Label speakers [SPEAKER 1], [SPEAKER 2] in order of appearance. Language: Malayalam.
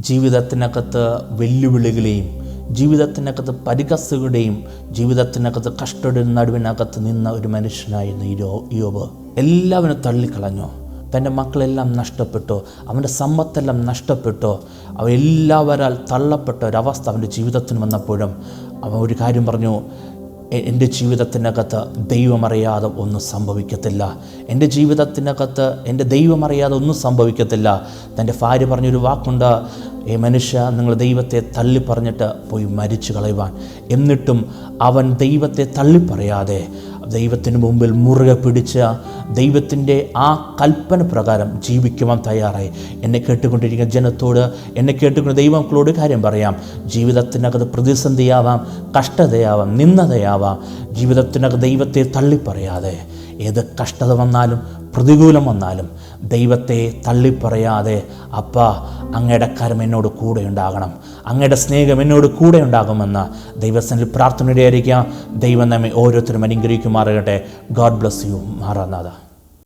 [SPEAKER 1] ജീവിതത്തിനകത്ത് വെല്ലുവിളികളെയും ജീവിതത്തിനകത്ത് പരികസുകളുടെയും ജീവിതത്തിനകത്ത് കഷ്ടയുടെ നടുവിനകത്ത് നിന്ന ഒരു മനുഷ്യനായിരുന്നു ഈ യോബ്. എല്ലാവരും തള്ളിക്കളഞ്ഞു. തന്റെ മക്കളെല്ലാം നഷ്ടപ്പെട്ടു. അവന്റെ സമ്പത്തെല്ലാം നഷ്ടപ്പെട്ടു. അവ എല്ലാവരാൽ തള്ളപ്പെട്ട ഒരവസ്ഥ അവന്റെ ജീവിതത്തിന് വന്നപ്പോഴും അവൻ ഒരു കാര്യം പറഞ്ഞു എന്റെ ജീവിതത്തിനകത്ത് ദൈവമറിയാതെ ഒന്നും സംഭവിക്കത്തില്ല. എന്റെ ജീവിതത്തിനകത്ത് എന്റെ ദൈവമറിയാതെ ഒന്നും സംഭവിക്കത്തില്ല. തന്റെ ഭാര്യ പറഞ്ഞൊരു വാക്കുണ്ട് ഈ മനുഷ്യ നിങ്ങൾ ദൈവത്തെ തള്ളിപ്പറഞ്ഞിട്ട് പോയി മരിച്ചു കളയുവാൻ എന്നിട്ടും അവൻ ദൈവത്തെ തള്ളിപ്പറയാതെ ദൈവത്തിന് മുമ്പിൽ മുറുകെ പിടിച്ച ദൈവത്തിന്റെ ആ കൽപ്പന പ്രകാരം ജീവിക്കുവാൻ തയ്യാറായി. എന്നെ കേട്ടുകൊണ്ടിരിക്കുന്ന ജനത്തോട് എന്നെ കേട്ടുകൊണ്ട് ദൈവമക്കളോട് കാര്യം പറയാം. ജീവിതത്തിനകത്ത് പ്രതിസന്ധിയാവാം കഷ്ടതയാവാം നിന്നതയാവാം ജീവിതത്തിനകത്ത് ദൈവത്തെ തള്ളിപ്പറയാതെ ഏത് കഷ്ടത വന്നാലും പ്രതികൂലം വന്നാലും ദൈവത്തെ തള്ളിപ്പറയാതെ അപ്പ അങ്ങയുടെ കരം എന്നോട് കൂടെ ഉണ്ടാകണം. അങ്ങയുടെ സ്നേഹം എന്നോട് കൂടെ ഉണ്ടാകുമെന്ന് ദൈവസനിൽ പ്രാർത്ഥനയുടെ ആയിരിക്കാം ദൈവം നമ്മെ ഓരോരുത്തരും അനുഗ്രഹിക്കുമാറാകട്ടെ. God bless you Maranatha